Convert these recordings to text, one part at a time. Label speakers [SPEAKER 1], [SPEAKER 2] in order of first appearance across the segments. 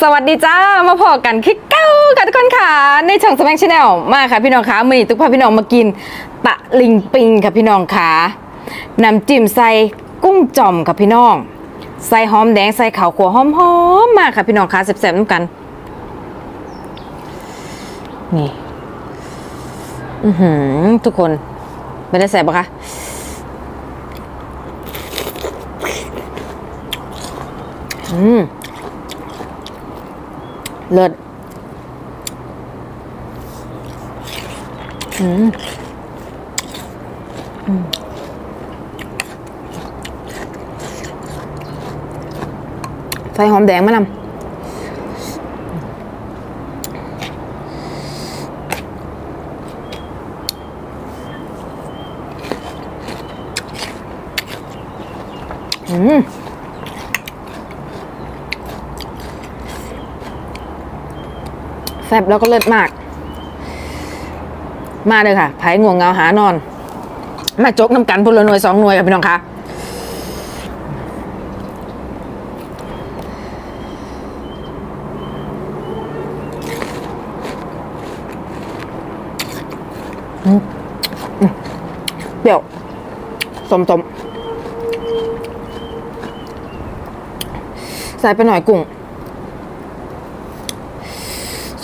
[SPEAKER 1] สวัสดีจ้า มาพอกันคิกเก้าค่ะทุกคนค่ะ ในช่องสมังชาแนลมาค่ะพี่น้องคะมือนี้ทุกพาพี่น้องมากินตะลิงปิงค่ะพี่น้องค่ะน้ำจิ้มใส่กุ้งจ่อมค่ะพี่น้อง ใส่หอมแดงใส่ข้าวขัวหอมๆมากค่ะพี่น้องค่ะแซ่บๆน้ำกัน นี่ อือหือทุกคน ไม่ได้แซ่บปะคะอืม เลิศอืมอืมใส่หอมแดงมะนำอืม แซ่บแล้วก็เลิศมาก มาเลยค่ะไผ่ง่วงเงาหานอน มาจกน้ำกันพลหน่วยสองหน่วยค่ะพี่น้องคะเปรี้ยวสมสมใส่ไปหน่อยกุ้ง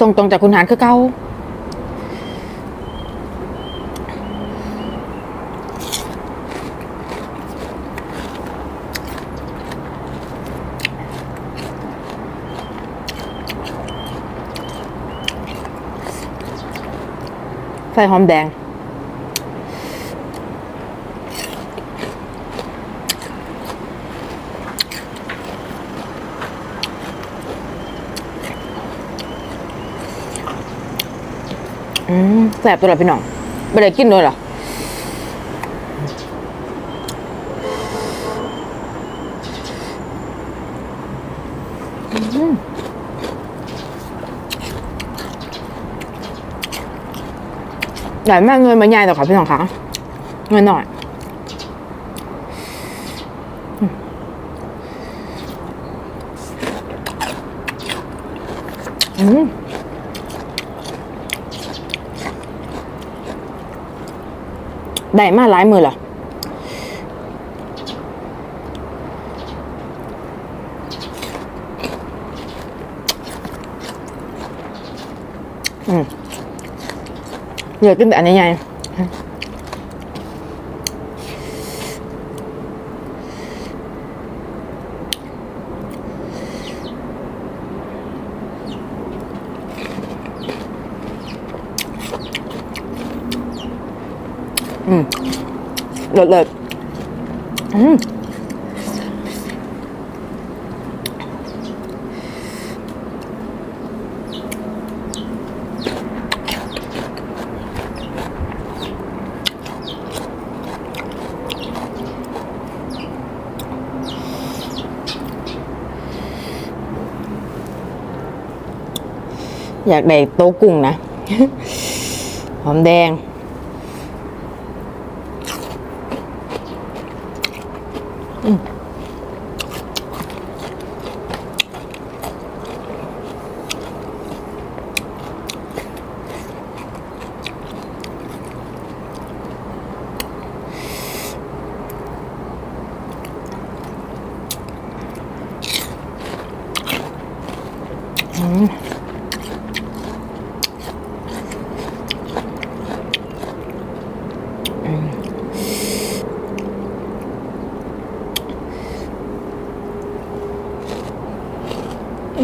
[SPEAKER 1] ส่งตรงจากคุณหารคือเก้าใส่หอมแดง อืมแสบตัวละพี่น้องไม่ได้กินด้วยเหรออืมใหญ่มากเงินมาใหญ่ต่อค่ะพี่น้องคะเงินหน่อยอืม ได้มาหลายมือเหรออืมเหลือกินแต่อันใหญ่ๆ อืมเลิศเลิศอืมอยากได้โต๊ะกุ้งนะ หอมแดง อืม เ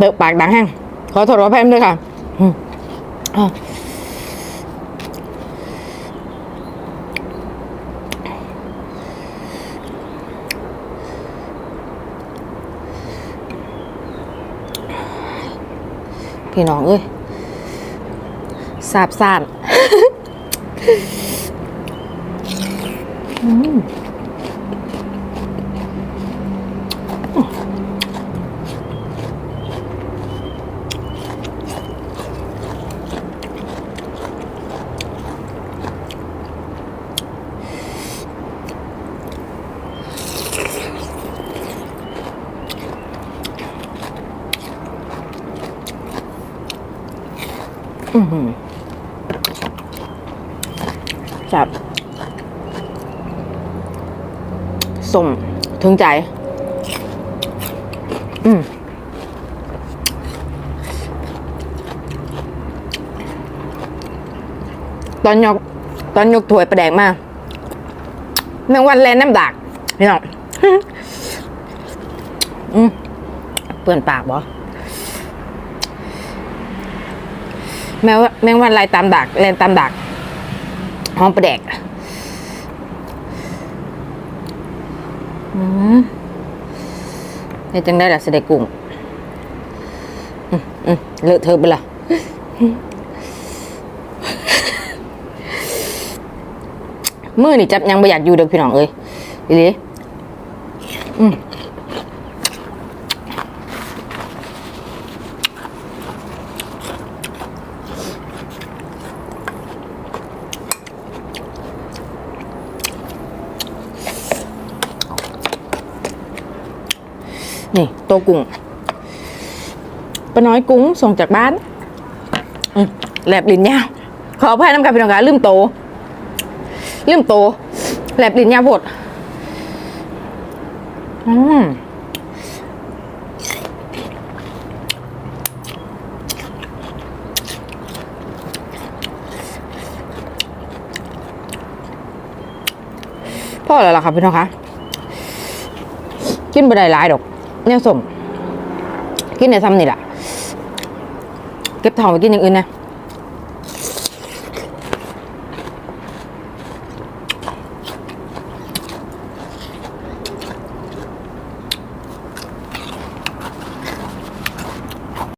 [SPEAKER 1] ปิดปากดังแห้งขอโทษขอแพมด้วยค่ะอืมอะพี่น้องเอ้ย สาบสาน嗯哼。Mm hmm. จับสมถึงใจ อืมตอนยกตอนยกถ้วยประแดงมาแมงวันแลนน้ำดักพี่น้องอืมเปื่อนปากบ่แมวแมงวันลายตามดักแลนตามดัก หอมประแดกอืมเฮ็ดจังได้ละเสด็จกุ้งอืมอืมเลอะเทอะไปละมือนี่จับยังไม่อยากอยู่เด้อพี่น้องเอ้ยอีหลีอืม นี่โตวกุ้งปลาน้อยกุ้งส่งจากบ้านอืมแลบลิ้นยาวขออภัยน้ำกันพี่น้องคะลืมโตลืมโตแหลบลิ้นยาบดอืมพ่อแล้วล่ะครับพี่น้องคะกินบ่ได้หลายดอก เนี่ยสมกินในซ้ำนี่แหละเก็บทองไปกินอย่างอื่นนะ